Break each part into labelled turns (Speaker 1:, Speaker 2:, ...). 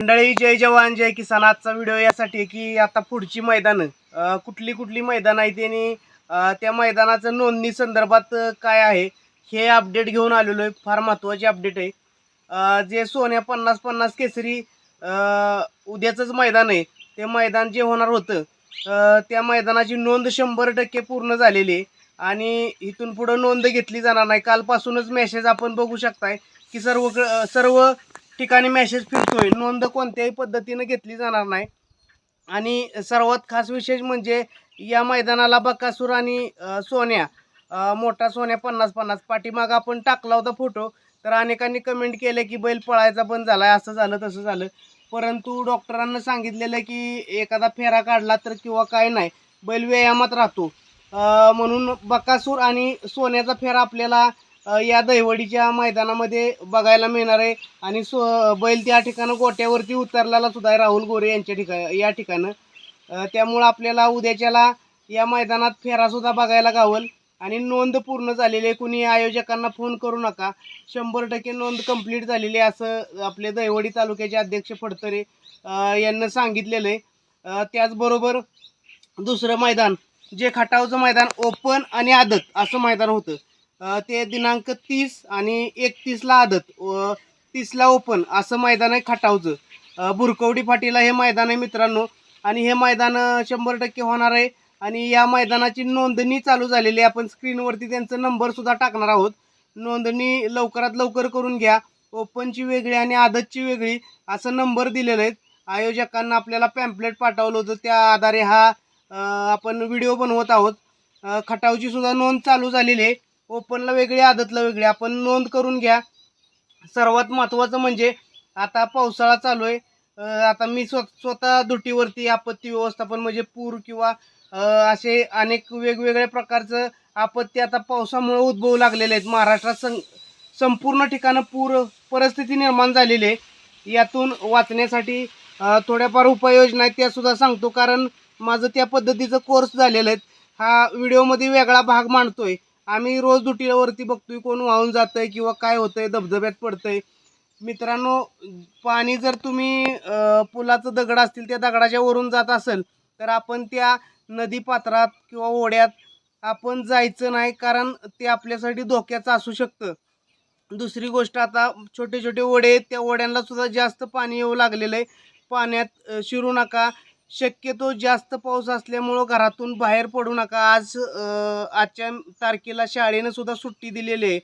Speaker 1: मंडळी जय जवान जय किसान आजचा व्हिडिओ यासाठी आहे की आता पुढची मैदानं कुठली कुठली मैदान आहेत आणि त्या मैदानाचं नोंदणी संदर्भात काय आहे हे अपडेट घेऊन आलेलो आहे. फार महत्त्वाची अपडेट आहे. जे सोन्या पन्नास पन्नास केसरी उद्याचंच मैदान आहे. ते मैदान जे होणार होतं त्या मैदानाची नोंद शंभर टक्के पूर्ण झालेली आहे. आणि इथून पुढं नोंद घेतली जाणार नाही. कालपासूनच मेसेज आपण बघू शकताय की सर्व सर्व ठिकाणी मेसेज फिरतोय. नोंद कोणत्याही पद्धतीनं घेतली जाणार नाही. आणि सर्वात खास विशेष म्हणजे या मैदानाला बकासूर आणि सोन्या मोठा सोन्या पन्नास पन्नास पाठीमागं आपण टाकला होता फोटो तर अनेकांनी कमेंट केले की बैल पळायचा बंद झाला असं झालं तसं झालं. परंतु डॉक्टरांना सांगितलेलं की एखादा फेरा काढला तर किंवा काय नाही बैल व्यायामात राहतो. म्हणून बकासूर आणि सोन्याचा फेरा आपल्याला या दहिवडीच्या मैदानामध्ये बघायला मिळणार आहे. आणि सो बैल त्या ठिकाणं गोट्यावरती उतरलेला सुद्धा आहे राहुल गोरे यांच्या ठिकाण या ठिकाणं. त्यामुळं आपल्याला उद्याच्याला या मैदानात फेरासुद्धा बघायला गावल. आणि नोंद पूर्ण झालेली आहे. कुणी आयोजकांना फोन करू नका. शंभर टक्के नोंद कंप्लीट झालेली आहे असं आपले दहिवडी तालुक्याचे अध्यक्ष फडतरे यांना सांगितलेलं आहे. त्याचबरोबर दुसरं मैदान जे खटावचं मैदान ओपन आणि आदत असं मैदान होतं. ते दिनांक तीस आणि एकतीसला आदत. व तीसला ओपन असं मैदान आहे खटावचं. बुरकवडी फाटीला हे मैदान आहे मित्रांनो. आणि हे मैदान शंभर टक्के होणार आहे. आणि या मैदानाची नोंदणी चालू झालेली आहे. आपण स्क्रीनवरती त्यांचा नंबरसुद्धा टाकणार आहोत. नोंदणी लवकरात लवकर करून घ्या. ओपनची वेगळी आणि आदतची वेगळी असं नंबर दिलेले आहेत. आयोजकांना आपल्याला पॅम्पलेट पाठवलं होतं. त्या आधारे हा आपण व्हिडिओ बनवत आहोत. खटावची सुद्धा नोंद चालू झालेली आहे. ओपनला वेगळी आदतला वेगळी. आपण नोंद करून घ्या. सर्वात महत्त्वाचं म्हणजे आता पावसाळा चालू आहे. आता मी स्व स्वतः दुटीवरती आपत्ती व्यवस्थापन म्हणजे पूर किंवा असे अनेक वेगवेगळ्या प्रकारचं आपत्ती आता पावसामुळे उद्भवू लागलेले आहेत. महाराष्ट्रात सं संपूर्ण ठिकाणं पूर परिस्थिती निर्माण झालेली आहे. यातून वाचण्यासाठी थोड्याफार उपाययोजना आहेत त्यासुद्धा सांगतो. कारण माझं त्या पद्धतीचं कोर्स झालेलं आहेत हा व्हिडिओमध्ये वेगळा भाग मांडतो आहे आम्ही रोज दुटीवरती बघतोय कोण वाहून जातंय किंवा काय होतंय धबधब्यात पडतंय. मित्रांनो पाणी जर तुम्ही पुलाचं दगड असतील त्या दगडाच्या वरून जात असेल तर आपण त्या नदी पात्रात किंवा ओढ्यात आपण जायचं नाही कारण ते आपल्यासाठी धोक्याचं असू शकतं. दुसरी गोष्ट आता छोटे छोटे ओढे आहेत त्या ओढ्यांना सुद्धा जास्त पाणी येऊ लागलेलं आहे. पाण्यात शिरू नका. शक्यतो जास्त पाऊस असल्यामुळं घरातून बाहेर पडू नका. आज आजच्या तारखेला शाळेनं सुद्धा सुट्टी दिलेली आहे.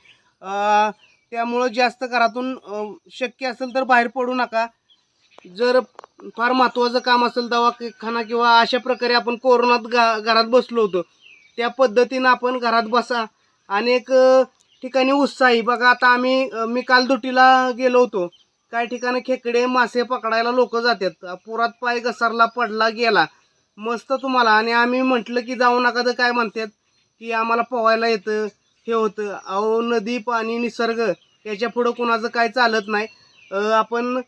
Speaker 1: त्यामुळं जास्त घरातून शक्य असेल तर बाहेर पडू नका. जर फार महत्त्वाचं काम असेल दवाखाना किंवा अशा प्रकारे आपण कोरोनात गा घरात बसलो होतो त्या पद्धतीनं आपण घरात बसा अनेक ठिकाणी उत्साही. बघा आता आम्ही मी काल दुटीला गेलो होतो. काही ठिकाणी खेकडे मासे पकडायला लोक जातात. पुरात पाय घसरला पडला गेला. मस्त तुम्हाला. आणि आम्ही म्हटलं की जाऊ नका तर काय म्हणतात? की आम्हाला पोहायला येतं. हे होतं. अहो नदी पाणी निसर्ग याच्या पुढं कुणाचं काय चालत नाही. आपण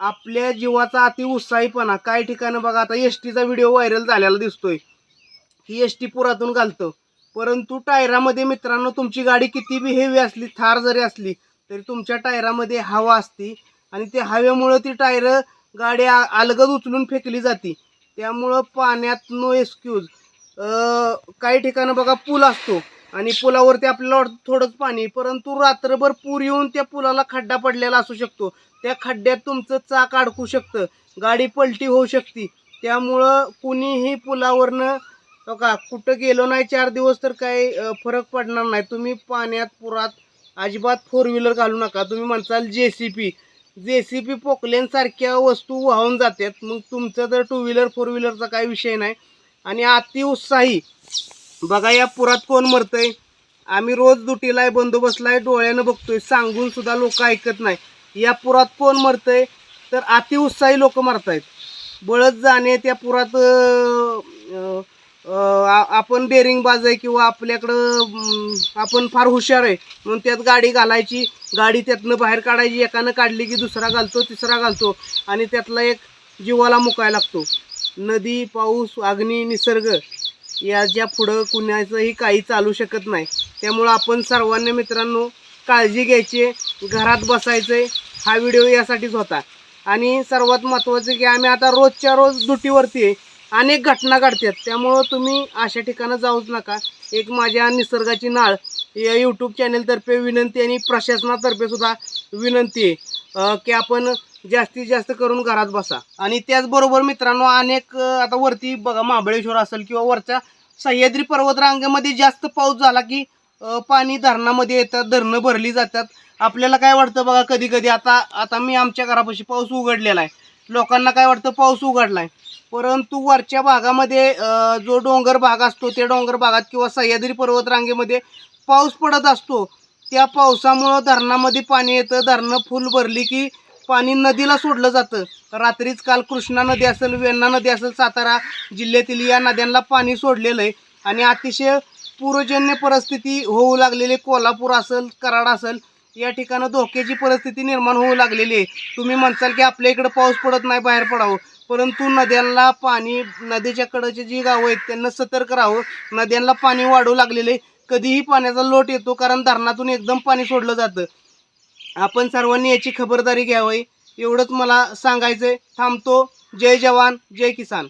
Speaker 1: आपल्या जीवाचा अति उत्साहीपणा. काही ठिकाणी बघा आता एस टीचा व्हिडिओ व्हायरल झालेला दिसतोय. ही एस टी पुरातून घालतं. परंतु टायरामध्ये मित्रांनो तुमची गाडी किती बी हेवी असली थार जरी असली तरी तुमच्या टायरामध्ये हवा असती. आणि ते हवेमुळं ती टायर गाडी अलगद उचलून फेकली जाते. त्यामुळं पाण्यात नो एक्सक्यूज काही ठिकाणं बघा पूल असतो आणि पुलावरती आपल्याला वाटतं थोडंच पाणी परंतु रात्रभर पूर येऊन त्या पुलाला खड्डा पडलेला असू शकतो. त्या खड्ड्यात तुमचं चाक अडकू शकतं गाडी पलटी होऊ शकते. त्यामुळं कुणीही पुलावरनं हो का कुठं गेलो नाही चार दिवस तर काही फरक पडणार नाही. तुम्ही पाण्यात पुरात अजिबात फोर व्हीलर घालू नका. तुम्ही म्हणताल J C B J C B पोकलेनसारख्या वस्तू वाहून जातात. मग तुमचं तर टू व्हीलर फोर व्हीलरचा काही विषय नाही. आणि अतिउत्साही बघा या पुरात कोण मरतंय? आम्ही रोज दुटीला आहे बंदोबस्तला आहे डोळ्यानं बघतोय. सांगून सुद्धा लोक ऐकत नाही. या पुरात कोण मरतंय? तर अतिउत्साही लोक मरतायत. बळत जाणे त्या पुरात आपण डेअरिंगबाज आहे किंवा आपल्याकडं आपण फार हुशार आहे म्हणून त्यात गाडी घालायची. गाडी त्यातनं बाहेर काढायची. एकानं काढली की दुसरा घालतो तिसरा घालतो. आणि त्यातला एक जीवाला मुकायला लागतो. नदी पाऊस अग्नी निसर्ग याच्या पुढं कुणाचंही काही चालू शकत नाही. त्यामुळं आपण सर्वांनी मित्रांनो काळजी घ्यायची घरात बसायचं आहे हा व्हिडिओ यासाठीच होता. आणि सर्वात महत्त्वाचं की आम्ही आता रोजच्या रोज ड्युटीवरती आहे. अनेक घटना घडतात. त्यामुळं तुम्ही अशा ठिकाणं जाऊच नका. एक माझ्या निसर्गाची नाळ या यूट्यूब चॅनेलतर्फे विनंती आणि प्रशासनातर्फे सुद्धा विनंती आहे की आपण जास्तीत जास्त करून घरात बसा. आणि त्याचबरोबर मित्रांनो अनेक आता वरती बघा महाबळेश्वर असेल किंवा वरच्या सह्याद्री पर्वतरांगेमध्ये जास्त पाऊस झाला की पाणी धरणामध्ये येतात धरणं भरली जातात. आपल्याला काय वाटतं बघा कधी कधी आता आता मी आमच्या घरापाशी पाऊस उघडलेला आहे. लोकांना काय वाटतं पाऊस उघडलाय. परंतु वरच्या भागामध्ये जो डोंगर भाग असतो त्या डोंगर भागात किंवा सह्याद्री पर्वतरांगेमध्ये पाऊस पडत असतो. त्या पावसामुळं धरणामध्ये पाणी येतं धरणं फुल भरली की पाणी नदीला सोडलं जातं. रात्रीच काल कृष्णा नदी असेल वेण्णा नदी असेल सातारा जिल्ह्यातील या नद्यांना पाणी सोडलेलं आहे. आणि अतिशय पूरजन्य परिस्थिती होऊ लागलेली कोल्हापूर असेल कराड असेल या ठिकाणं धोक्याची परिस्थिती निर्माण होऊ लागलेली आहे. तुम्ही म्हणसाल की आपल्या इकडं पाऊस पडत नाही बाहेर पडावं. परंतु नद्यांना पाणी नदीच्या कडचे जी गावं आहेत त्यांना सतर्क राहावं. नद्यांना पाणी वाढू लागलेलं आहे. कधीही पाण्याचा लोट येतो कारण धरणातून एकदम पाणी सोडलं जातं. आपण सर्वांनी याची खबरदारी घ्यावी. एवढंच मला सांगायचं आहे थांबतो. जय जवान जय किसान.